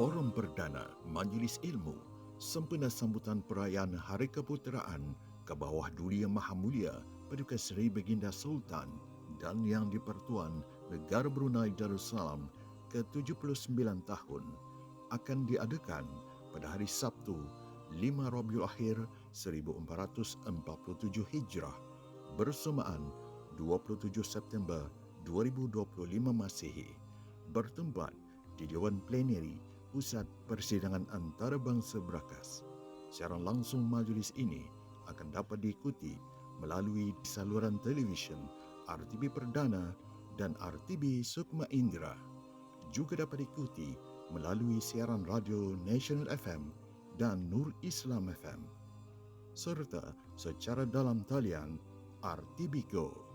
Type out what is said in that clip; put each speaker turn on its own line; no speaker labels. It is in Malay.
Forum Perdana Majlis Ilmu sempena sambutan perayaan Hari Keputeraan ke bawah Duli Yang Maha Mulia Paduka Seri Baginda Sultan dan Yang di-Pertuan Negara Brunei Darussalam ke-79 tahun akan diadakan pada hari Sabtu 5 Rabiul Akhir 1447 Hijrah bersamaan 27 September 2025 Masihi bertempat di Dewan Plenary Pusat Persidangan Antarabangsa Berakas. Siaran langsung majlis ini akan dapat diikuti melalui saluran televisyen RTB Perdana dan RTB Sukma Indra. Juga dapat diikuti melalui siaran radio National FM dan Nur Islam FM serta secara dalam talian RTB Go.